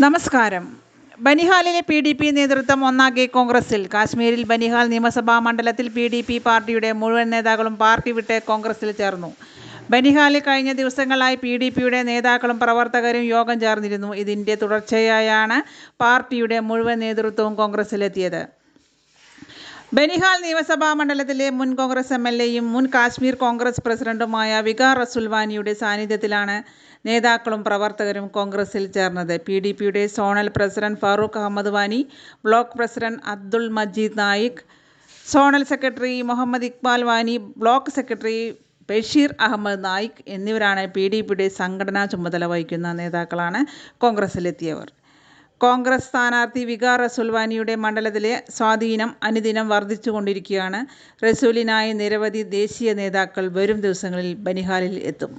നമസ്കാരം. ബനിഹാലിലെ P D P നേതൃത്വം ഒന്നാകെ കോൺഗ്രസിൽ. കാശ്മീരിൽ ബനിഹാൽ നിയമസഭാ മണ്ഡലത്തിൽ പി ഡി പി പാർട്ടിയുടെ മുഴുവൻ നേതാക്കളും പാർട്ടി വിട്ട് കോൺഗ്രസിൽ ചേർന്നു. ബനിഹാലിൽ കഴിഞ്ഞ ദിവസങ്ങളായി പി ഡി പിയുടെ നേതാക്കളും പ്രവർത്തകരും യോഗം ചേർന്നിരുന്നു. ഇതിന്റെ തുടർച്ചയായാണ് പാർട്ടിയുടെ മുഴുവൻ നേതൃത്വവും കോൺഗ്രസിലെത്തിയത്. ബനിഹാൽ നിയമസഭാ മണ്ഡലത്തിലെ മുൻ കോൺഗ്രസ് എം എൽ എയും മുൻ കാശ്മീർ കോൺഗ്രസ് പ്രസിഡന്റുമായ വികാർ റസുൽവാനിയുടെ സാന്നിധ്യത്തിലാണ് നേതാക്കളും പ്രവർത്തകരും കോൺഗ്രസിൽ ചേർന്നത്. പി ഡി പിയുടെ zonal president Farooq Ahmad Wani block president Abdul Majeed Naik zonal secretary Muhammad Iqbal Wani block secretary Bashir Ahmad Naik എന്നിവരാണ് പി ഡി പിയുടെ സംഘടനാ ചുമതല വഹിക്കുന്ന നേതാക്കളാണ് കോൺഗ്രസിലെത്തിയവർ. കോൺഗ്രസ് സ്ഥാനാർത്ഥി വികാർ റസുൽവാനിയുടെ മണ്ഡലത്തിലെ സ്വാധീനം അനുദിനം വർദ്ധിച്ചുകൊണ്ടിരിക്കുകയാണ്. റസൂലിനായി നിരവധി ദേശീയ നേതാക്കൾ വരും ദിവസങ്ങളിൽ ബനിഹാലിൽ എത്തും.